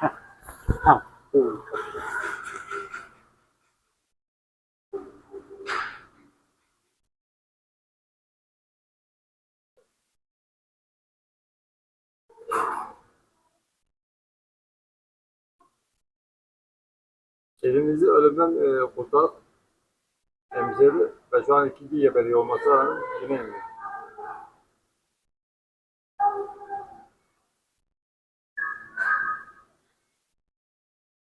Heh. Tamam. Ölümden e, kurtarıp emzirdi ve şu an ikinci geberiği olması rağmen yine emmiyor.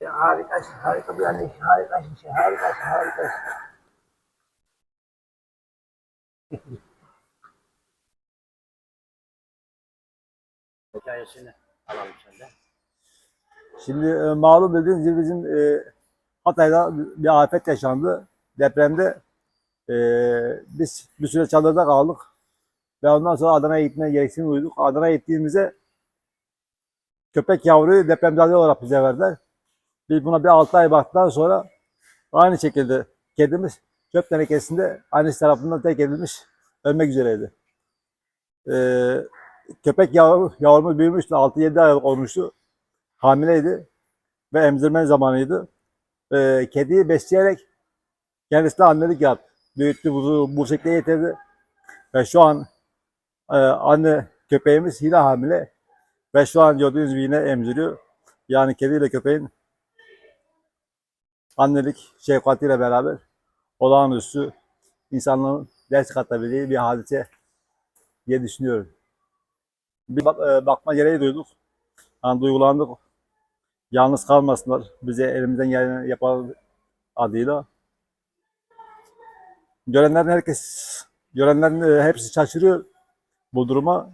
Harikasın, harika bir anne, harikasın, sen, harikasın, harikasın. Hikayesini alalım senden. Şimdi e, malum bildiğiniz gibi bizim e, Hatay'da bir afet yaşandı. Depremde e, biz bir süre çadırda kaldık. Ve ondan sonra Adana'ya gitmeye gereksinim duyduk. Adana'ya gittiğimizde köpek yavruyu depremzade olarak bize verdiler. Biz buna bir 6 ay baktıktan sonra aynı şekilde kedimiz çöp tenekesinde annesi tarafından terk edilmiş ölmek üzereydi. E, köpek yavru, yavrumuz büyümüştü. 6-7 ay olmuştu hamileydi ve emzirme zamanıydı. Ee, kediyi besleyerek kendisine annelik yaptı. Büyüttü, bu, bu şekilde getirdi. Ve şu an e, anne köpeğimiz yine hamile ve şu an gördüğünüz gibi yine emziriyor. Yani kediyle köpeğin annelik şefkatiyle beraber olağanüstü insanlığın ders katabildiği bir hadise diye düşünüyorum. Bir bak, e, bakma gereği duyduk. Yani duygulandık. Yalnız kalmasınlar. Bize elimizden geleni yapalım adıyla. Görenlerin herkes, görenlerin e, hepsi şaşırıyor bu duruma.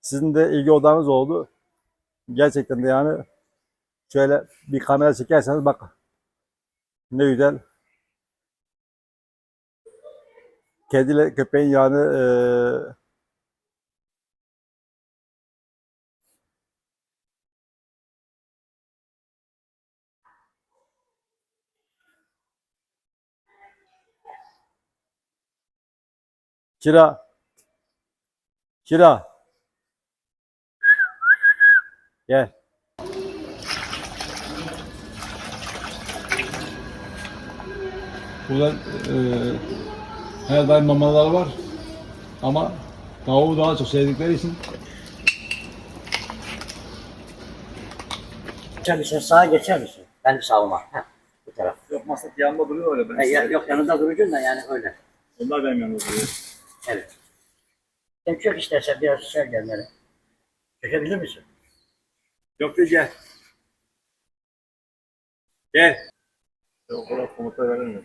Sizin de ilgi odağınız oldu. Gerçekten de yani şöyle bir kamera çekerseniz bak ne güzel. Kediyle köpeğin yani e, Kira. Kira. Gel. Burada e, her daim mamalar var. Ama tavuğu daha çok sevdikleri için Geçer misin, sağa geçer misin? Ben de sağıma. Heh, bu taraf. Yok masa yanında duruyor öyle. Ben E, ya- yok yanında duracaksın da yani öyle. Onlar benim yanımda duruyor. Evet. Sen çök istersen biraz sen gelmeli. Çökebilir misin? Yok de gel. Gel. O kadar komuta verilmiyor.